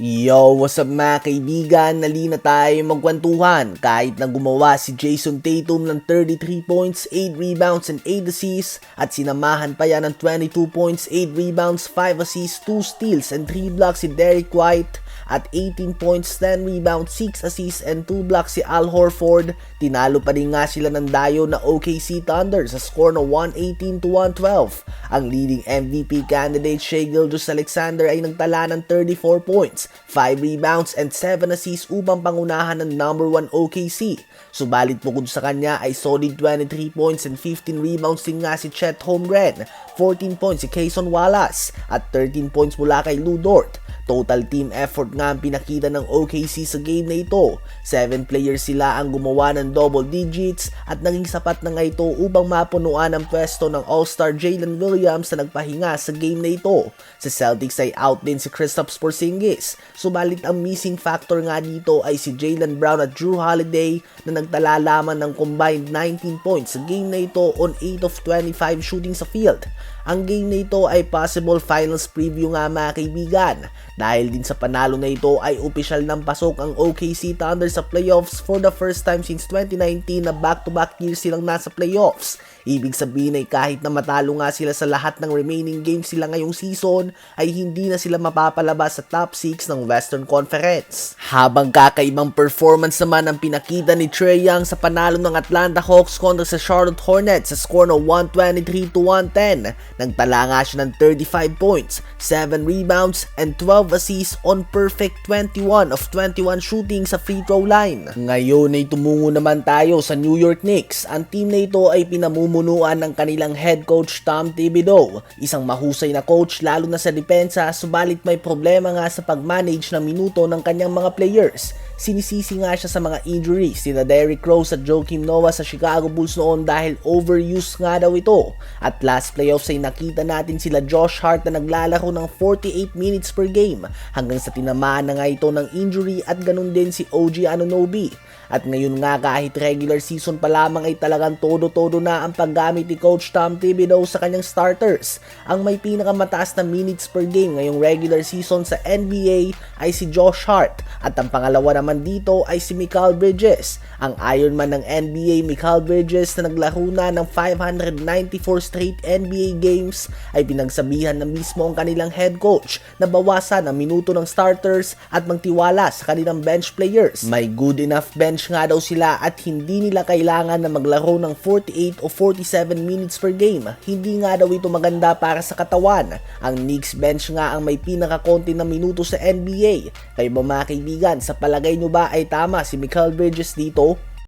Yo, what's up mga kaibigan? Nali na tayo magkwentuhan kahit na gumawa si Jason Tatum ng 33 points, 8 rebounds, and 8 assists at sinamahan pa yan ng 22 points, 8 rebounds, 5 assists, 2 steals, and 3 blocks si Derek White at 18 points, 10 rebounds, 6 assists, and 2 blocks si Al Horford. Tinalo pa rin nga sila ng dayo na OKC Thunder sa score na 118 to 112. Ang leading MVP candidate Shea Gilgeous Alexander ay nagtala ng 34 points, 5 rebounds, and 7 assists upang pangunahan ng number 1 OKC. Subalit bukod sa kanya ay solid 23 points and 15 rebounds din nga si Chet Holmgren, 14 points si Kayson Wallace, at 13 points mula kay Lou Dort. Total team effort nga ang pinakita ng OKC sa game na ito. 7 players sila ang gumawa ng double digits at naging sapat na nga ito upang mapunuan ang pwesto ng All-Star Jalen Williams na nagpahinga sa game na ito. Sa Celtics ay out din si Kristaps Porzingis. Subalit ang missing factor nga dito ay si Jalen Brown at Drew Holiday na nagtala lamang ng combined 19 points sa game na ito on 8 of 25 shooting sa field. Ang game na ito ay possible finals preview nga mga kaibigan. Dahil din sa panalo na ito ay opisyal ng pasok ang OKC Thunder sa playoffs for the first time since 2019 na back-to-back years silang nasa playoffs. Ibig sabihin ay kahit na matalo nga sila sa lahat ng remaining games sila ngayong season ay hindi na sila mapapalabas sa top 6 ng Western Conference. Habang kakaibang performance naman ang pinakita ni Trey Young sa panalo ng Atlanta Hawks kontra sa Charlotte Hornets sa score na 123 to 110. Nagtala nga siya ng 35 points, 7 rebounds, and 12 assists on perfect 21 of 21 shooting sa free throw line. Ngayon ay tumungo naman tayo sa New York Knicks. Ang team na ito ay pinamumunuan ng kanilang head coach Tom Thibodeau. Isang mahusay na coach lalo na sa depensa subalit may problema nga sa pag-manage ng minuto ng kanyang mga players. Sinisisi nga siya sa mga injuries sina Derrick Rose at Joakim Noah sa Chicago Bulls noon dahil overuse nga daw ito. At last playoffs ay nakita natin sila Josh Hart na naglalaro ng 48 minutes per game hanggang sa tinamaan na nga ito ng injury at ganun din si OG Anunoby. At ngayon nga kahit regular season pa lamang ay talagang todo-todo na ang paggamit ni Coach Tom Thibodeau sa kanyang starters. Ang may pinakamataas na minutes per game ngayong regular season sa NBA ay si Josh Hart at ang pangalawa naman dito ay si Mikal Bridges. Ang Ironman ng NBA Mikal Bridges na naglaro na ng 594 straight NBA games ay pinagsabihan na mismo ang kanilang head coach na bawasan ang minuto ng starters at magtiwala sa kanilang bench players. May good enough bench nga daw sila at hindi nila kailangan na maglaro ng 48 o 47 minutes per game. Hindi nga daw ito maganda para sa katawan. Ang Knicks bench nga ang may pinakakonti na minuto sa NBA. Kayo ba mga kaibigan, sa palagay ba ay tama si Michael Bridges dito?